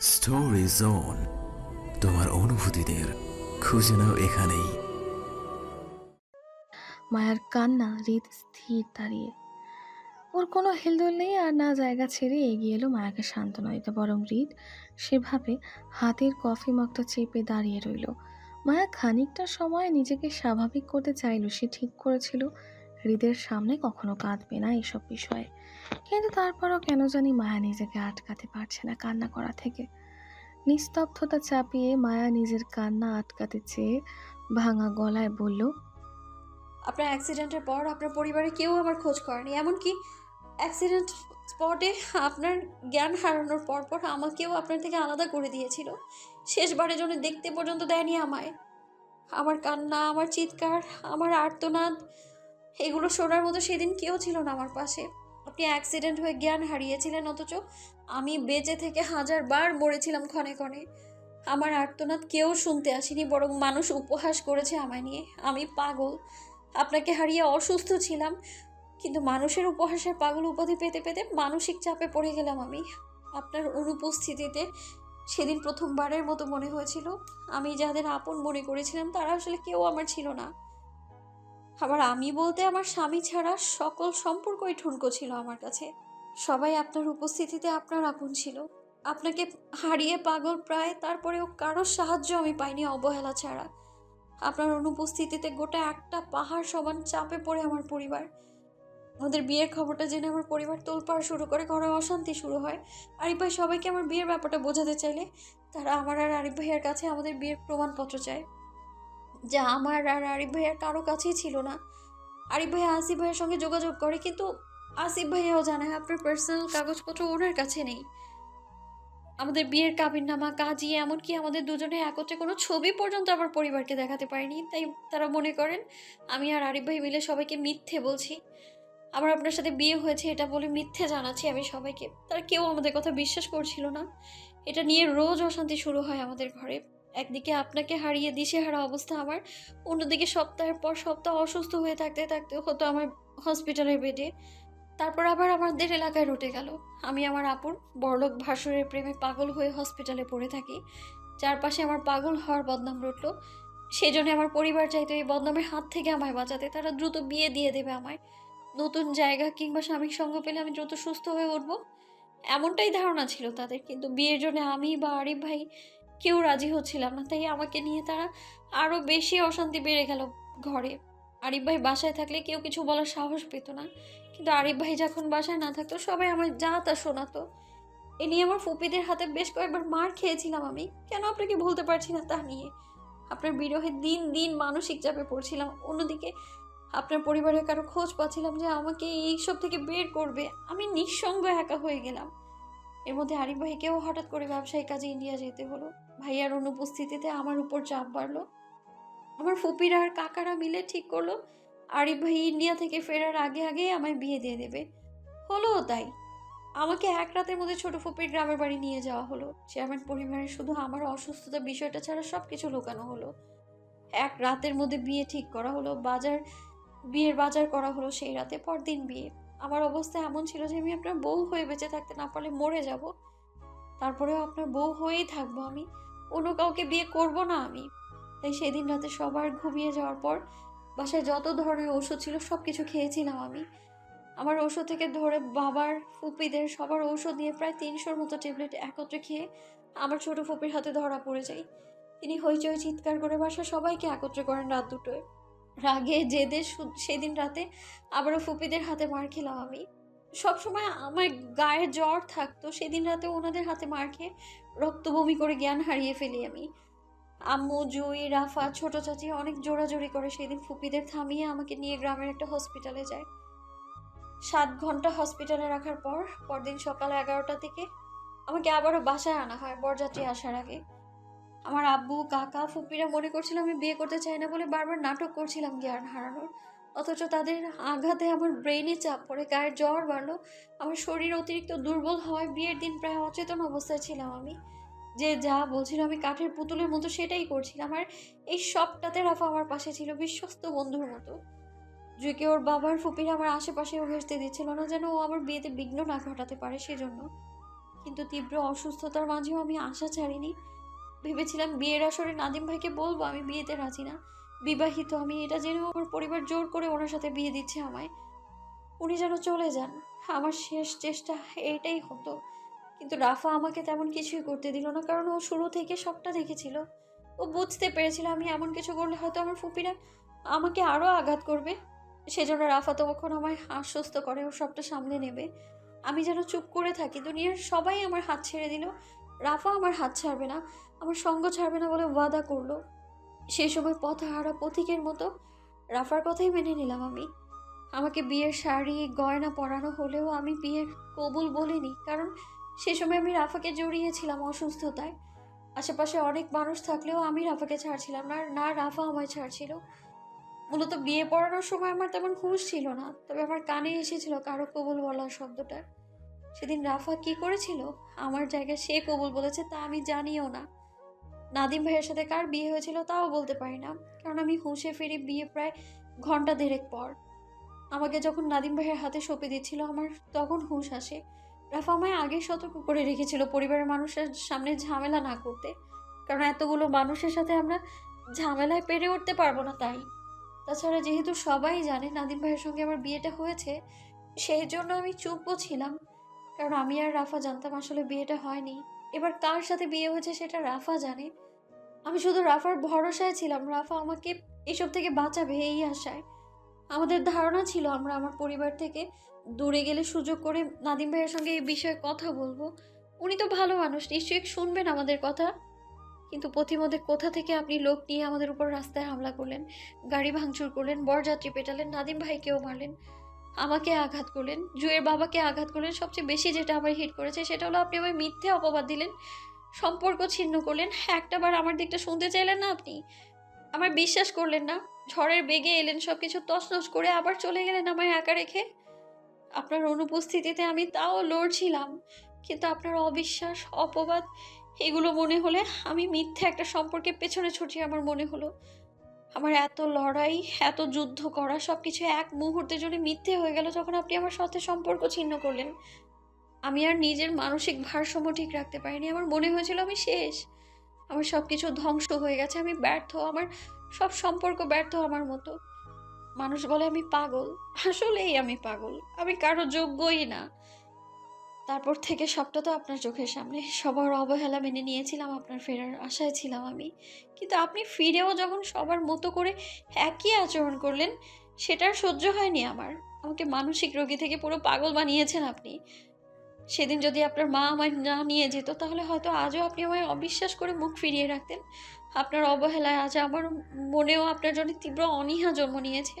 Story zone তোমার অনুভূতিদের খুঁজে নাও এখানেই। মায়ার কান্না, হৃদ স্থির দাঁড়িয়ে ওর কোনো হেলদোল নেই আর না জায়গা ছেড়ে এগিয়ে এলো মায়াকে সান্ত্বনা দিতে। বরং হৃদ সেভাবে হাতের কফি মগটা চেপে দাঁড়িয়ে রইল। মায়া খানিকটা সময় নিজেকে স্বাভাবিক করতে চাইল, সে ঠিক করেছিল। হৃদের সামনে কখনো কাঁদবে না এসব বিষয়ে। কিন্তু তারপরও কেন জানি মায়া নিজেকে আটকাতে পারছে না কান্না করা থেকে। নিস্তব্ধতা চাপিয়ে মায়া নিজের কান্না আটকাতে চেয়ে ভাঙা গলায় বলল, আপনার অ্যাক্সিডেন্টের পর আপনার পরিবারে কেউ আমার খোঁজ করেনি, এমনকি অ্যাক্সিডেন্ট স্পটে আপনার জ্ঞান হারানোর পর পর আমাকেও আপনার থেকে আলাদা করে দিয়েছিল। শেষবারের জন্য দেখতে পর্যন্ত দেয়নি আমায়। আমার কান্না, আমার চিৎকার, আমার আর্তনাদ, এগুলো শোনার মতো সেদিন কেউ ছিল না আমার পাশে। আপনি অ্যাক্সিডেন্ট হয়ে জ্ঞান হারিয়েছিলেন অথচ আমি বেঁচে থেকে হাজার বার মরেছিলাম ক্ষণে ক্ষণে। আমার আর্তনাদ কেউ শুনতে আসেনি, বরং মানুষ উপহাস করেছে আমায় নিয়ে। আমি পাগল, আপনাকে হারিয়ে অসুস্থ ছিলাম, কিন্তু মানুষের উপহাসের পাগল উপাধি পেতে পেতে মানসিক চাপে পড়ে গেলাম আমি। আপনার অনুপস্থিতিতে সেদিন প্রথমবারের মতো মনে হয়েছিল। আমি যাদের আপন মনে করেছিলাম, তারা আসলে কেউ আমার ছিল না। আবার আমি বলতে আমার স্বামী ছাড়া সকল সম্পর্কই ঠুনকো ছিল আমার কাছে। সবাই আপনার উপস্থিতিতে আপনার আপন ছিল। আপনাকে হারিয়ে পাগল প্রায়, তারপরেও কারোর সাহায্য আমি পাইনি অবহেলা ছাড়া। আপনার অনুপস্থিতিতে গোটা একটা পাহাড় সমান চাপে পড়ে আমার পরিবার। ওদের বিয়ের খবরটা জেনে আমার পরিবার তোলপাড় শুরু করে ঘরে অশান্তি শুরু হয়। আরিফ ভাই সবাইকে আমার বিয়ের ব্যাপারটা বোঝাতে চাইলে, তারা আমার আর আরিফ ভাইয়ের কাছে আমাদের বিয়ের প্রমাণপত্র চায়। যা আমার আর আরিফ ভাইয়ের কারও কাছেই ছিল না। আরিফ ভাইয়া আসিফ ভাইয়ের সঙ্গে যোগাযোগ করে, কিন্তু আসিফ ভাইয়াও জানায় আপনার পার্সোনাল কাগজপত্র ওনার কাছে নেই। আমাদের বিয়ের কাবিননামা, কাজী, এমনকি আমাদের দুজনে একত্রে কোনো ছবি পর্যন্ত আমার পরিবারকে দেখাতে পারিনি, তাই তারা মনে করেন আমি আর আরিফ ভাই মিলে সবাইকে মিথ্যে বলছি। আমার আপনার সাথে বিয়ে হয়েছে এটা বলে মিথ্যে জানাচ্ছি আমি সবাইকে। তারা কেউ আমাদের কথা বিশ্বাস করছিল না। এটা নিয়ে রোজ অশান্তি শুরু হয় আমাদের ঘরে। একদিকে আপনাকে হারিয়ে দিশেহারা অবস্থা আমার, অন্যদিকে সপ্তাহের পর সপ্তাহ অসুস্থ হয়ে থাকতে থাকতে হতো আমার হসপিটালের বেডে তারপর আবার আমাদের এলাকায় রটে গেল। আমি আমার আপুর বড়লোক ভাসুরের প্রেমে পাগল হয়ে হসপিটালে পড়ে থাকি। চারপাশে আমার পাগল হওয়ার বদনাম রটল। সেই জন্য আমার পরিবার চাইতো এই বদনামের হাত থেকে আমায় বাঁচাতে। তারা দ্রুত বিয়ে দিয়ে দেবে আমায়। নতুন জায়গা কিংবা স্বামীর সঙ্গ পেলে আমি দ্রুত সুস্থ হয়ে উঠবো। এমনটাই ধারণা ছিল তাদের, কিন্তু বিয়ের জন্য আমি বা আরিফ ভাই কেউ রাজি হচ্ছিলাম না, তাই আমাকে নিয়ে তারা আরও বেশি অশান্তি বেড়ে গেল ঘরে। আরিফ ভাই বাসায় থাকলে কেউ কিছু বলার সাহস পেত না, কিন্তু আরিফ ভাই যখন বাসায় না থাকতো, সবাই আমার যা তা শোনাতো। এ নিয়ে আমার ফুপিদের হাতে বেশ কয়েকবার মার খেয়েছিলাম আমি, কেন আপনাকে বলতে পারছি না তা নিয়ে? আপনার বিরহে দিন দিন মানসিক চাপে পড়ছিলাম, অন্যদিকে আপনার পরিবারের কারও খোঁজ পাচ্ছিলাম যে আমাকে এইসব থেকে বের করবে, আমি নিঃসঙ্গ একা হয়ে গেলাম। এর মধ্যে আরিফ ভাইকেও হঠাৎ করে ব্যবসায়ী কাজে ইন্ডিয়া যেতে হলো। ভাইয়ার অনুপস্থিতিতে আমার উপর চাপ বাড়লো। আমার ফুপিরা আর কাকারা মিলে ঠিক করল, আরিফ ভাই ইন্ডিয়া থেকে ফেরার আগে আগে আমায় বিয়ে দিয়ে দেবে। হলো তাই। আমাকে এক রাতের মধ্যে ছোট ফুপির গ্রামের বাড়ি নিয়ে যাওয়া হলো। চেয়ারম্যান পরিবারের শুধু আমার অসুস্থতা বিষয়টা ছাড়া সব কিছু লুকানো হলো। এক রাতের মধ্যে বিয়ে ঠিক করা হলো, বাজার, বিয়ের বাজার করা হলো সেই রাতে, পরদিন বিয়ে। আমার অবস্থা এমন ছিল যে আমি আপনার বউ হয়ে বেঁচে থাকতে না পারলে মরে যাব। তারপরেও আপনার বউ হয়েই থাকব আমি। অন্য কাউকে বিয়ে করব না আমি। তাই সেদিন রাতে সবার ঘুমিয়ে যাওয়ার পর বাসায় যত ধরনের ওষুধ ছিল সব কিছু খেয়েছিলাম আমি। আমার ওষুধ থেকে ধরে বাবার, ফুপিদের সবার ঔষধ নিয়ে প্রায় তিনশোর মতো ট্যাবলেট একত্রে খেয়ে আমার ছোট ফুপির হাতে ধরা পড়ে যায়। তিনি হইচই চিৎকার করে বাসা সবাইকে একত্রে করেন রাত দুটোয়। রাগে জেদে সেদিন রাতে আবারও ফুপিদের হাতে মার খেলাম আমি। সবসময় আমার গায়ে জ্বর থাকতো, সেদিন রাতে ওনাদের হাতে মার খেয়ে রক্ত বমি করে জ্ঞান হারিয়ে ফেলি আমি। আম্মু, জুই, রাফা, ছোট চাচি অনেক জোরাজোরি করে সেদিন ফুপিদের থামিয়ে আমাকে নিয়ে গ্রামের একটা হসপিটালে যায়। সাত ঘণ্টা হসপিটালে রাখার পর, পরদিন সকাল এগারোটা থেকে আমাকে আবারও বাসায় আনা হয়, বরযাত্রী আসার আগে। আমার আব্বু, কাকা ফুপিরা মনে করছিল আমি বিয়ে করতে চাই না বলে বারবার নাটক করছিলাম জ্ঞান হারানোর। অথচ তাদের আঘাতে আমার ব্রেনে চাপ পড়ে, গায়ের জ্বর বাড়লো। আমার শরীর অতিরিক্ত দুর্বল হওয়ায় বিয়ের দিন প্রায় অচেতন অবস্থায় ছিলাম আমি। যে যা বলছিল আমি কাঠের পুতুলের মতো সেটাই করছিলাম। আর এই সবটাতে রাফা আমার পাশে ছিল, বিশ্বস্ত বন্ধুর মতো। জুইকে ওর বাবার ফুপিরা আমার আশেপাশেও ঘেসতে দিচ্ছিল না যেন ও আমার বিয়েতে বিঘ্ন না ঘটাতে পারে সেজন্য। কিন্তু তীব্র অসুস্থতার মাঝেও আমি আশা ছাড়িনি। ভেবেছিলাম বিয়ের আসরে নাদিম ভাইকে বলব, আমি বিয়েতে রাজি না। বিবাহিত, আমি এটা জেনেও আমার পরিবার জোর করে ওনার সাথে বিয়ে দিচ্ছে আমায়। উনি যেন চলে যান, আমার শেষ চেষ্টা এটাই হতো। কিন্তু রাফা আমাকে তেমন কিছুই করতে দিল না, কারণ ও শুরু থেকে সবটা দেখেছিল। ও বুঝতে পেরেছিল আমি এমন কিছু করলে হয়তো আমার ফুপিরা আমাকে আরও আঘাত করবে। সেজন্য রাফা তখন আমায় আশ্বস্ত করে ও সবটা সামলে নেবে। আমি যেন চুপ করে থাকি, দুনিয়ার সবাই আমার হাত ছেড়ে দিল। রাফা আমার হাত ছাড়বে না, আমার সঙ্গ ছাড়বে না বলে ওয়াদা করল। সেই সময় পথ হারা পথিকের মতো রাফার কথাই মেনে নিলাম আমি। আমাকে বিয়ের শাড়ি, গয়না পরানো হলেও আমি বিয়ের কবুল বলিনি, কারণ সে সময় আমি রাফাকে জড়িয়েছিলাম অসুস্থতায়। আশেপাশে অনেক মানুষ থাকলেও আমি রাফাকে ছাড়ছিলাম না না রাফা আমায় ছাড়ছিল। মূলত বিয়ে পড়ানোর সময় আমার তেমন হুঁশ ছিল না, তবে আমার কানে এসেছিল কারও কবুল বলার শব্দটা। সেদিন রাফা কি করেছিল? আমার জায়গায় সে কবুল বলেছে তা আমি জানিও না। নাদিম ভাইয়ের সাথে কার বিয়ে হয়েছিল তাও বলতে পারি না, কারণ আমি হুঁশে ফিরি বিয়ে প্রায় ঘণ্টা দেড়েক পর। আমাকে যখন নাদিম ভাইয়ের হাতে সঁপে দিচ্ছিল, আমার তখন হুঁশ আসে। রাফা আমায় আগে সতর্ক করে রেখেছিল পরিবারের মানুষের সামনে ঝামেলা না করতে, কারণ এতগুলো মানুষের সাথে আমরা ঝামেলায় পেরে উঠতে পারব না তাই। তাছাড়া যেহেতু সবাই জানে নাদিম ভাইয়ের সঙ্গে আমার বিয়েটা হয়েছে, সেই জন্য আমি চুপও ছিলাম। কারণ আমি আর রাফা জানতাম আসলে বিয়েটা হয়নি। এবার কার সাথে বিয়ে হয়েছে সেটা রাফা জানে। আমি শুধু রাফার ভরসায় ছিলাম। রাফা আমাকে এসব থেকে বাঁচাবে এই আশায়। আমাদের ধারণা ছিল আমরা আমার পরিবার থেকে দূরে গেলে সুযোগ করে নাদিম ভাইয়ের সঙ্গে এই বিষয়ে কথা বলব। উনি তো ভালো মানুষ, নিশ্চয়ই শুনবেন আমাদের কথা। কিন্তু পথিমধ্যে কোথা থেকে আপনি লোক নিয়ে আমাদের উপর রাস্তায় হামলা করলেন, গাড়ি ভাঙচুর করলেন, বরযাত্রী পেটালেন, নাদিম ভাইকেও মারলেন? আমাকে আঘাত করলেন, জুয়ের বাবাকে আঘাত করলেন। সবচেয়ে বেশি যেটা আমার হিট করেছে সেটা হলো আপনি আমায় মিথ্যে অপবাদ দিলেন, সম্পর্ক ছিন্ন করলেন। একটাবার আমার দিকটা শুনতে চাইলেন না আপনি? আমার বিশ্বাস করলেন না, ঝড়ের বেগে এলেন সব কিছু তছনছ করে আবার চলে গেলেন আমায় একা রেখে। আপনার অনুপস্থিতিতে আমি তাও লড়ছিলাম, কিন্তু আপনার অবিশ্বাস, অপবাদ, এগুলো মনে হলে আমি মিথ্যে একটা সম্পর্কে পেছনে ছুটি আমার মনে হলো। আমার এত লড়াই, এত যুদ্ধ করা সব কিছু এক মুহূর্তের জন্য মিথ্যে হয়ে গেল যখন আপনি আমার সাথে সম্পর্ক ছিন্ন করলেন। আমি আর নিজের মানসিক ভারসাম্য ঠিক রাখতে পারিনি, আমার মনে হয়েছিল আমি শেষ। আমার সব কিছু ধ্বংস হয়ে গেছে, আমি ব্যর্থ, আমার সব সম্পর্ক ব্যর্থ আমার মতো। মানুষ বলে আমি পাগল, আসলেই আমি পাগল। আমি কারও যোগ্যই না। তারপর থেকে সবটা তো আপনার চোখের সামনে। সবার অবহেলা মেনে নিয়েছিলাম, আপনার ফেরার আশায় ছিলাম আমি। কিন্তু আপনি ফিরেও যখন সবার মতো করে একই আচরণ করলেন, সেটা আর সহ্য হয়নি আমার। আমাকে মানসিক রোগী থেকে পুরো পাগল বানিয়েছেন আপনি। সেদিন যদি আপনার মা আমায় না নিয়ে যেত, তাহলে হয়তো আজও আপনি আমায় অবিশ্বাস করে মুখ ফিরিয়ে রাখতেন। আপনার অবহেলায় আজ আমার মনেও আপনার জন্য তীব্র অনীহা জন্ম নিয়েছে।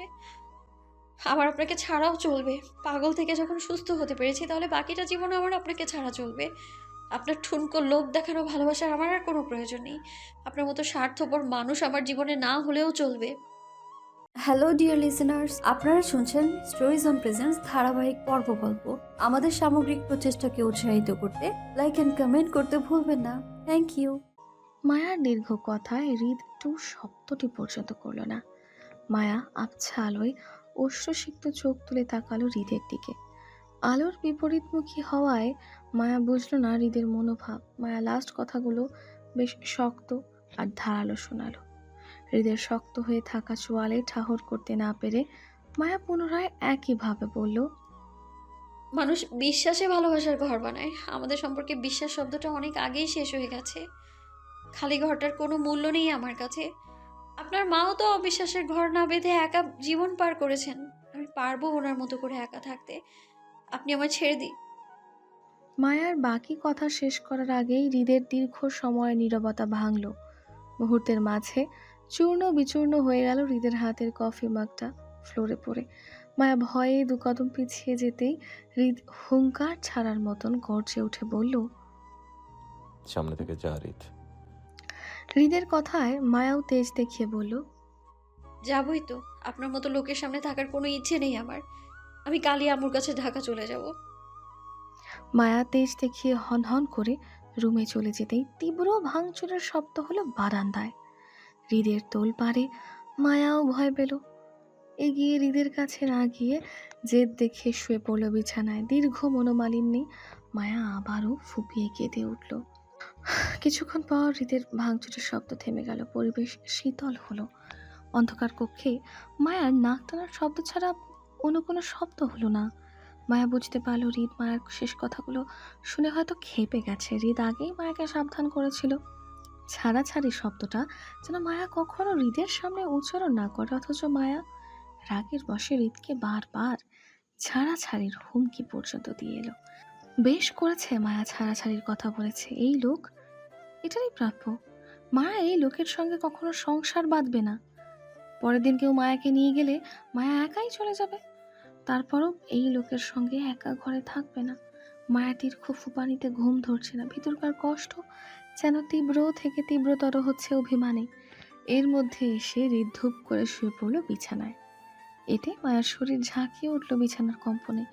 আমার আপনাকে ছাড়াও চলবে। পাগল থেকে যখন সুস্থ হতে পেরেছি তাহলে বাকিটা জীবনে আমার আপনাকে ছাড়া চলবে। আপনার ঠুনকো লোক দেখানো ভালোবাসার আমার আর কোনো প্রয়োজন নেই। আপনার মতো স্বার্থপর মানুষ আমার জীবনে না হলেও চলবে। হ্যালো ডিয়ার লিসেনার্স আপনারা শুনছেন স্টোরিজ অন প্রেজেন্স ধারাবাহিক পর্ব গল্প। আমাদের সামগ্রিক প্রচেষ্টাকে উৎসাহিত করতে লাইক অ্যান্ড কমেন্ট করতে ভুলবেন না। থ্যাংক ইউ মায়ার দীর্ঘ কথায় হৃদ টু শব্দটি পর্যন্ত করল না। মায়া আবছা আলোয় অশ্রুসিক্ত চোখ তুলে তাকালো হৃদের দিকে। আলোর বিপরীতমুখী হওয়ায় মায়া বুঝলো না হৃদের মনোভাব। মায়া লাস্ট কথাগুলো বেশ শক্ত আর ধারালো শোনালো। হৃদের শক্ত হয়ে থাকা চোয়ালে ঠাহর করতে না পেরে মায়া পুনরায় একইভাবে বলল, মানুষ বিশ্বাসে ভালোবাসার ঘর বানায়। আমাদের সম্পর্কে বিশ্বাস শব্দটা অনেক আগেই শেষ হয়ে গেছে। খালি ঘরটার কোনো মূল্য নেই আমার কাছে। আপনার মাও তো অবিশ্বাসের ঘর না বেঁধে একা জীবন পার করেছেন। আমি পারব ওনার মতো করে একা থাকতে। আপনি আমায় ছেড়ে দিন। মায়ার বাকি কথা শেষ করার আগেই হৃদের দীর্ঘ সময় নীরবতা ভাঙল। মুহূর্তের মাঝে চূর্ণ বিচূর্ণ হয়ে গেল হৃদের হাতের কফি মাগটা ফ্লোরে পড়ে। মায়া ভয়ে দু কদম পিছিয়ে যেতেই হৃদ হুঙ্কার ছাড়ার মতন গর্জে উঠে বলল সামনে থেকে যা রিত হৃদের কথায় মায়াও তেজ দেখিয়ে বলল যাবই তো আপনার মতো লোকের সামনে থাকার কোনো ইচ্ছে নেই আমার। আমি কালি আমুর কাছে ঢাকা চলে যাব। মায়া তেজ দেখিয়ে হন হন করে রুমে চলে যেতেই তীব্র ভাঙচুরের শব্দ হলো বারান্দায়। হৃদের তোল পারে মায়াও ভয় পেল। এগিয়ে হৃদের কাছে না গিয়ে জেদ দেখে শুয়ে পড়ল বিছানায়। দীর্ঘ মনোমালিন্যে মায়া আবারও ফুপিয়ে কেঁদে উঠল। কিছুক্ষণ পর হৃদের ভাঙচুরের শব্দ থেমে গেল, পরিবেশ শীতল হলো। অন্ধকার কক্ষে মায়ার নাক টানার শব্দ ছাড়া অন্য কোনো শব্দ হলো না। মায়া বুঝতে পারল হৃদ মায়ার শেষ কথাগুলো শুনে হয়তো খেপে গেছে। হৃদ আগেই মায়াকে সাবধান করেছিল। ছাড়াছাড়ি শব্দটা যেন মায়া কখনো হৃদের সামনে উচ্চারণ না করে, অথচ মায়া রাগের বসে হৃদকে বারবার ছাড়াছাড়ির হুমকি পর্যন্ত দিয়ে এলো। বেশ করেছে মায়া ছাড়াছাড়ির কথা বলেছে। এই লোক, এটারই প্রাপ্য। মায়া এই লোকের সঙ্গে কখনো সংসার বাঁধবে না। পরের দিন কেউ মায়াকে নিয়ে গেলে মায়া একাই চলে যাবে। তারপরও এই লোকের সঙ্গে একা ঘরে থাকবে না। মায়া দীর্ঘ ফুপানিতে ঘুম ধরছে না। ভিতরকার কষ্ট যেন তীব্র থেকে তীব্রতর হচ্ছে অভিমানে। এর মধ্যে এসে হৃদধূপ করে শুয়ে পড়ল বিছানায়। এতে মায়ার শরীর ঝাঁকিয়ে উঠল বিছানার কম্পনে।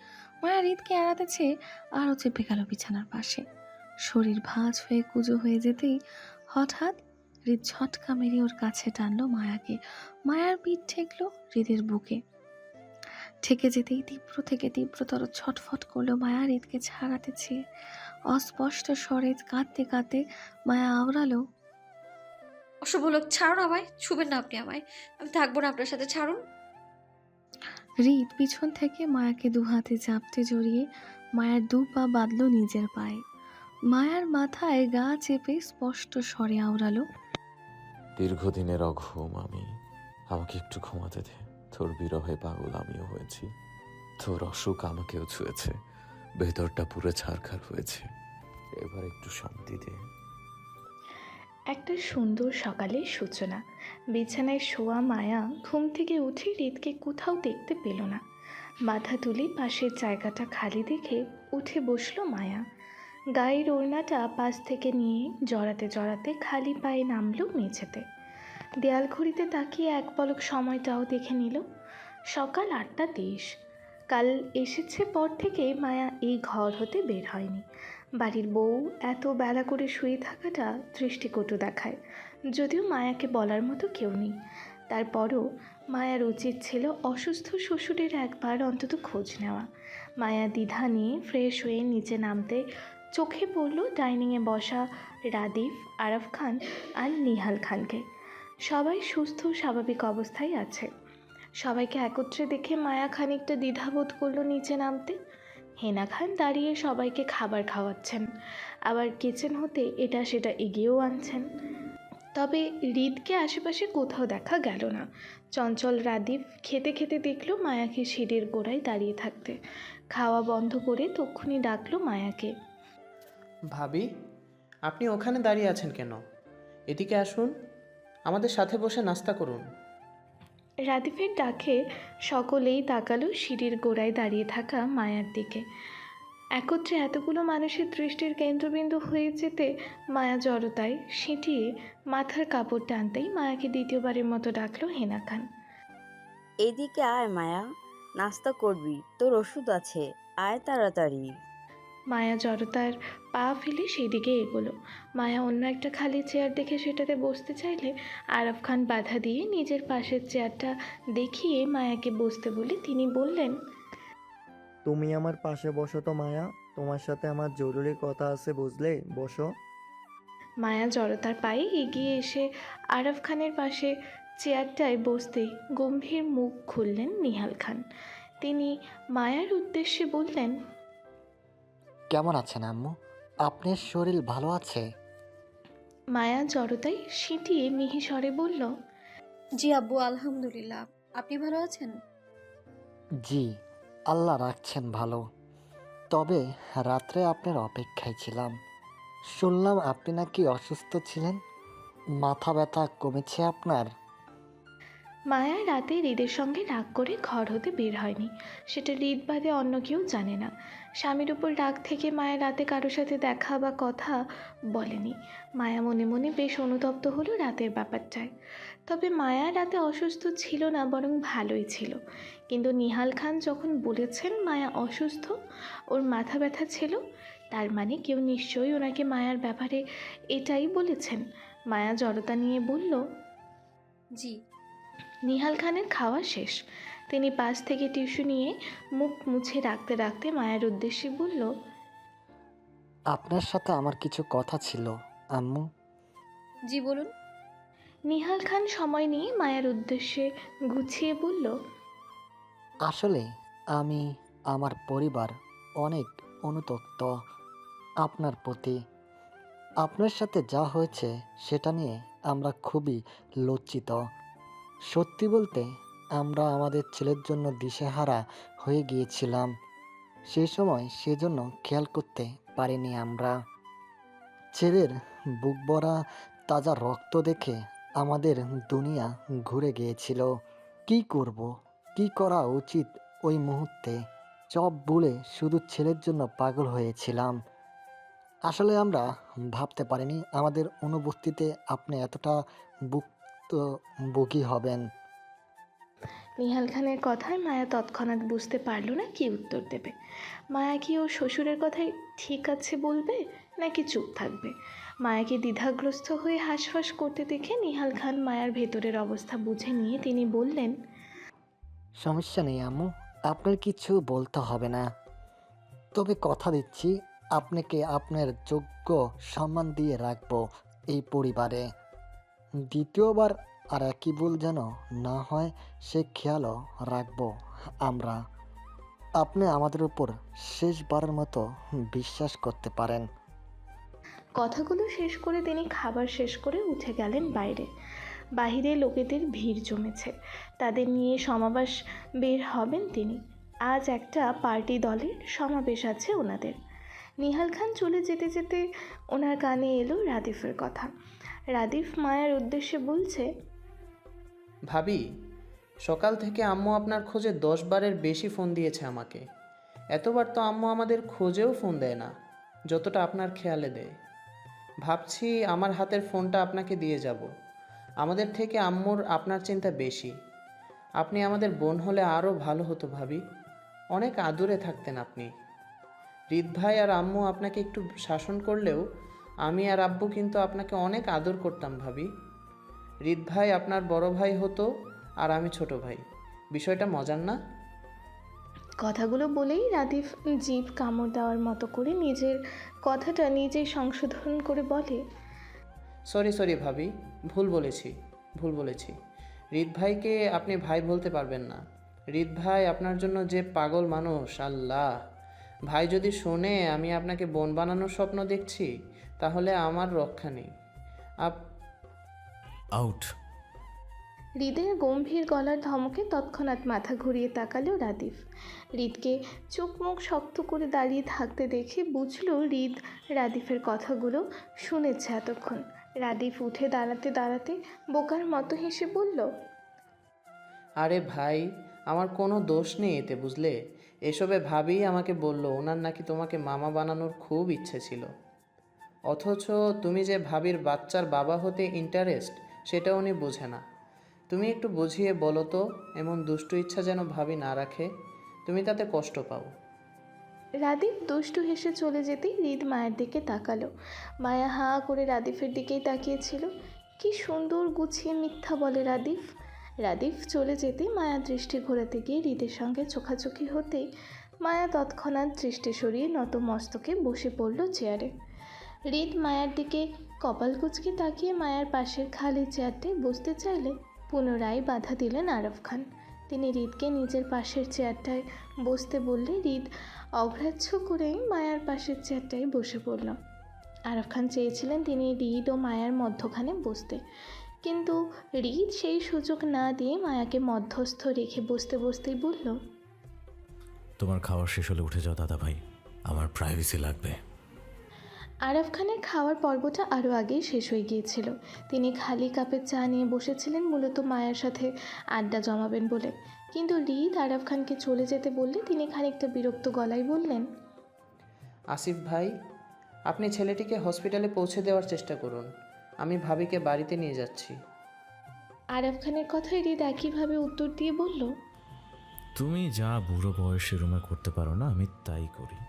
মায়া হৃদকে এড়াতে চেয়ে আরও চেপে গেল বিছানার পাশে। শরীর ভাঁজ হয়ে কুজো হয়ে যেতেই হঠাৎ হৃদ ঝটকা মেরে ওর কাছে টানলো মায়াকে। মায়ার পিঠ ঠেকলো হৃদের বুকে। ঠেকে যেতেই তীব্র থেকে তীব্রতর ছটফট করল মায়া হৃদকে ছাড়াতে চেয়ে। অস্পষ্ট স্বরে কাঁদতে কাঁদতে মায়া আওড়ালো, অশুভ লোক ছাড়ুন আমায়, ছুবেন না আপনি আমায়। আমি থাকব না আপনার সাথে, ছাড়ুন। হৃদ পিছন থেকে মায়াকে দু হাতে চাপতে জড়িয়ে মায়ার দু পা বাঁধলো নিজের পায়ে। মায়ার মাথায় গা চেপে স্পষ্ট স্বরে আওড়ালো, দীর্ঘদিনের অঘুম আমি, আমাকে একটু ঘুমাতে দে। তোর বিরহে পাগল আমিও হয়েছি। তোর অসুখ আমাকেও ছুঁয়েছে। ভেতরটা পুরো ছারখার হয়েছে। এবার একটু শান্তি দে। একটা সুন্দর সকালের সূচনা। বিছানায় শোয়া মায়া ঘুম থেকে উঠে হৃদকে কোথাও দেখতে পেল না। মাথা তুলে পাশের জায়গাটা খালি দেখে উঠে বসল মায়া। গায়ের ওড়নাটা পাশ থেকে নিয়ে জড়াতে জড়াতে খালি পায়ে নামল মেঝেতে। দেয়াল ঘড়িতে তাকিয়ে এক পলক সময়টাও দেখে নিল। সকাল আটটা তেইশ। কাল এসেছে পর থেকে মায়া এই ঘর হতে বের হয়নি। বাড়ির বউ এত বেলা করে শুয়ে থাকাটা দৃষ্টিকটু দেখায়, যদিও মায়াকে বলার মতো কেউ নেই। তারপরও মায়ার উচিত ছিল অসুস্থ শ্বশুরের একবার অন্তত খোঁজ নেওয়া। মায়া দ্বিধা নিয়ে ফ্রেশ হয়ে নিচে নামতে চোখে পড়ল ডাইনিংয়ে বসা রাদিফ, আরফ খান আর নিহাল খানকে। সবাই সুস্থ, স্বাভাবিক অবস্থায় আছে। সবাইকে একত্রে দেখে মায়া খানিকটা দ্বিধাবোধ করল নিচে নামতে। হেনা খান দাঁড়িয়ে সবাইকে খাবার খাওয়াচ্ছেন। আবার কিচেন হতে এটা সেটা এগিয়েও আনছেন। তবে হৃদকে আশেপাশে কোথাও দেখা গেল না। চঞ্চল রাদীপ খেতে খেতে দেখল মায়াকে সিঁড়ির গোড়ায় দাঁড়িয়ে থাকতে। খাওয়া বন্ধ করে তক্ষুনি ডাকলো মায়াকে। ভাবি, আপনি ওখানে দাঁড়িয়ে আছেন কেন? এদিকে আসুন। আমাদের সাথে বসে নাস্তা করুন। রাদীপের ডাকে সকলেই তাকালো সিঁড়ির গোড়ায় দাঁড়িয়ে থাকা মায়ার দিকে। একত্রে এতগুলো মানুষের দৃষ্টির কেন্দ্রবিন্দু হয়ে যেতে মায়া জড়তায় সিঁটিয়ে মাথার কাপড় টানতেই মায়াকে দ্বিতীয়বারের মতো ডাকলো হেনা খান এদিকে আয় মায়া, নাস্তা করবি, তোর ওষুধ আছে, আয় তাড়াতাড়ি। মায়া জড়তার পা ফেলে সেদিকে এগোলো। মায়া অন্য একটা খালি চেয়ার দেখে সেটাতে বসতে চাইলে আরফ খান বাধা দিয়ে নিজের পাশের চেয়ারটা দেখিয়ে মায়াকে বসতে বলে তিনি বললেন তুমি আমার পাশে বসো তো মায়া তোমার সাথে আমার জরুরি কথা আছে বুঝলে বসো। মায়া জড়তার পায়ে এগিয়ে এসে আরফ খানের পাশে চেয়ারটায় বসতেই গম্ভীর মুখ খুললেন নিহাল খান। তিনি মায়ার উদ্দেশ্যে বললেন কেমন আছেন আম্মু? আপনার শরীর ভালো আছে? মায়া জড়তায় সিঁটিয়ে মিহিস্বরে বলল জি আব্বু আলহামদুলিল্লাহ। আপনি ভালো আছেন? জি আল্লাহ রাখছেন ভালো। তবে রাত্রে আপনার অপেক্ষায় ছিলাম। শুনলাম আপনি নাকি অসুস্থ ছিলেন। মাথা ব্যথা কমেছে আপনার? মায়া রাতে হৃদের সঙ্গে রাগ করে ঘর হতে বের হয়নি। সেটা হৃদ বাদে অন্য কেউ জানে না। স্বামীর উপর রাগ থেকে মায়া রাতে কারোর সাথে দেখা বা কথা বলেনি। মায়া মনে মনে বেশ অনুতপ্ত হলো রাতের ব্যাপারটায়। তবে মায়া রাতে অসুস্থ ছিল না, বরং ভালোই ছিল। কিন্তু নিহাল খান যখন বলেছেন মায়া অসুস্থ, ওর মাথা ব্যথা ছিল, তার মানে কেউ নিশ্চয়ই ওনাকে মায়ার ব্যাপারে এটাই বলেছেন। মায়া জড়তা নিয়ে বলল, জি নিহাল খানের খাওয়া শেষ। তিনি পাশ থেকে টিস্যু নিয়ে মুখ মুছে রাখতে রাখতে মায়ের উদ্দেশ্যে বলল আপনার সাথে আমার কিছু কথা ছিল আম্মু। জি বলুন। নিহাল খান সময় নিয়ে মায়ের উদ্দেশ্যে গুছিয়ে বলল আসলে আমি আমার পরিবার অনেক অনুতপ্ত আপনার প্রতি। আপনার সাথে যা হয়েছে সেটা নিয়ে আমরা খুবই লজ্জিত। সত্যি বলতে, আমরা আমাদের ছেলের জন্য দিশেহারা হয়ে গিয়েছিলাম। সেই সময় সেজন্য খেয়াল করতে পারিনি আমরা। ছেলের বুক ভরা তাজা রক্ত দেখে আমাদের দুনিয়া ঘুরে গিয়েছিল। কি করব, কি করা উচিত ওই মুহূর্তে? চপ বলে শুধু ছেলের জন্য পাগল হয়েছিলাম। আসলে আমরা ভাবতে পারিনি আমাদের অনুপস্থিতিতে আপনি এতটা ভুক্তভোগী হবেন। নিহাল খানের কথায় মায়া তৎক্ষণাৎ বুঝতে পারল না কি উত্তর দেবে। মায়া কি ও শ্বশুরের কথাই ঠিক আছে বলবে নাকি চুপ থাকবে? মায়াকে দ্বিধাগ্রস্ত হয়ে হাঁসফাঁস করতে দেখে নিহাল খান মায়ার ভেতরের অবস্থা বুঝে নিয়ে তিনি বললেন সমস্যা নেই আম্মু আপনার কিছু বলতে হবে না। তবে কথা দিচ্ছি আপনাকে আপনার যোগ্য সম্মান দিয়ে রাখব এই পরিবারে। দ্বিতীয়বার আর একই ভুল যেন না হয়, সে খেয়ালও রাখব আমরা। আপনি আমাদের উপর শেষবারের মতো বিশ্বাস করতে পারেন। কথাগুলো শেষ করে তিনি খাবার শেষ করে উঠে গেলেন বাইরে। বাহিরে লোকেদের ভিড় জমেছে। তাদের নিয়ে সমাবেশ বের হবেন তিনি। আজ একটা পার্টি দলের সমাবেশ আছে ওনাদের। নিহাল খান চলে যেতে যেতে ওনার কানে এলো রাদিফের কথা। রাদিফ মায়ের উদ্দেশ্যে বলছে, ভাবি, সকাল থেকে আম্মু আপনার খোঁজে দশ বারের বেশি ফোন দিয়েছে আমাকে। এতবার তো আম্মু আমাদের খোঁজেও ফোন দেয় না, যতটা আপনার খেয়ালে দেয়। ভাবছি আমার হাতের ফোনটা আপনাকে দিয়ে যাব। আমাদের থেকে আম্মুর আপনার চিন্তা বেশি। আপনি আমাদের বোন হলে আরও ভালো হতো ভাবি। অনেক আদুরে থাকতেন আপনি। রিত ভাই আর আম্মু আপনাকে একটু শাসন করলেও আমি আর আব্বু কিন্তু আপনাকে অনেক আদর করতাম ভাবি। রিত ভাই আপনার বড় ভাই হতো আর আমি ছোট ভাই। বিষয়টা মজার না? কথাগুলো বলেই রাদিফ জিভ কামড় দেওয়ার মতো করে নিজের কথাটা নিজেই সংশোধন করে বলে। সরি সরি ভাবি ভুল বলেছি ভুল বলেছি। রিত ভাইকে আপনি ভাই বলতে পারবেন না। রিত ভাই আপনার জন্য যে পাগল মানুষ আল্লাহ। ভাই যদি শোনে আমি আপনাকে বোন বানানোর স্বপ্ন দেখছি তাহলে আমার রক্ষা নেই। Up out. হৃদের গম্ভীর গলার ধমকে তৎক্ষণাৎ মাথা ঘুরিয়ে তাকালো রাদিফ। হৃদকে চোখ মুখ শক্ত করে দাঁড়িয়ে থাকতে দেখে বুঝলো হৃদ রাদিফের কথাগুলো শুনেছে এতক্ষণ। রাদিফ উঠে দাঁড়াতে দাঁড়াতে বোকার মতো হেসে বলল আরে ভাই আমার কোনো দোষ নেই এতে বুঝলে? এসবে ভাবেই আমাকে বলল ওনার নাকি তোমাকে মামা বানানোর খুব ইচ্ছে ছিল। অথচ তুমি যে ভাবির বাচ্চার বাবা হতে ইন্টারেস্ট সেটা উনি বোঝে না। তুমি একটু বুঝিয়ে বলো তো, এমন দুষ্টু ইচ্ছা যেন ভাবি না রাখে, তুমি তাতে কষ্ট পাও। রাদীপ দুষ্টু হেসে চলে যেতেই হৃদ মায়ের দিকে তাকালো। মায়া হা করে রাদিফের দিকেই তাকিয়েছিল। কি সুন্দর গুছিয়ে মিথ্যা বলে রাদিফ রাদিফ চলে যেতে মায়া দৃষ্টি ঘোরাতে গিয়ে হৃদের সঙ্গে চোখাচোখি হতেই মায়া তৎক্ষণাৎ দৃষ্টি সরিয়ে নত মস্তকে বসে পড়ল চেয়ারে। হৃদ মায়ার দিকে কপাল কুচকে তাকিয়ে মায়ার পাশের খালি চেয়ারটায় বসতে চাইলে পুনরায় বাধা দিলেন আরফ খান। তিনি হৃদকে নিজের পাশের চেয়ারটায় বসতে বললে হৃদ অগ্রাহ্য করেই মায়ার পাশের চেয়ারটায় বসে পড়ল। আরফ খান চেয়েছিলেন তিনি হৃদ ও মায়ার মধ্যখানে বসতে। কিন্তু হৃদ সেই সুযোগ না দিয়ে মায়াকে মধ্যস্থ রেখে বসতে বসতেই বলল, তোমার খাওয়ার শেষ হলে উঠে যাও দাদা ভাই আমার প্রাইভেসি লাগবে। আরফ খানের খাওয়ার পর্বটা আরও আগেই শেষ হয়ে গিয়েছিল। তিনি খালি কাপের চা নিয়ে বসেছিলেন মূলত মায়ের সাথে আড্ডা জমাবেন বলে। কিন্তু রিদ আরফ খানকে চলে যেতে বললে তিনি খানিকটা বিরক্ত গলায় বললেন আসিফ ভাই আপনি ছেলেটিকে হসপিটালে পৌঁছে দেওয়ার চেষ্টা করুন। আমি ভাবিকে বাড়িতে নিয়ে যাচ্ছি। আরফ খানের কথায় হৃদ একইভাবে উত্তর দিয়ে বলল তুমি যা বুড়ো বয়সে রুমে করতে পারো না আমি তাই করি।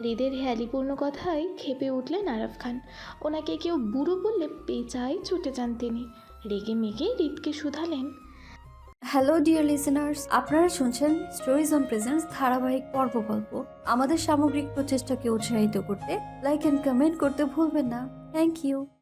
হৃদের হ্যালিপূর্ণ কথায় খেপে উঠলেন আরফ খান। ওনাকে কেউ বুড়ো বললে পেঁচাই ছুটে যান তিনি। রেগে মেগে হৃদকে শুধালেন। হ্যালো, ডিয়ার লিসেনার্স, আপনারা শুনছেন স্টোরিজ অন প্রেজেন্স ধারাবাহিক পর্ব গল্প। আমাদের সামগ্রিক প্রচেষ্টাকে উৎসাহিত করতে লাইক অ্যান্ড কমেন্ট করতে ভুলবেন না। Thank you.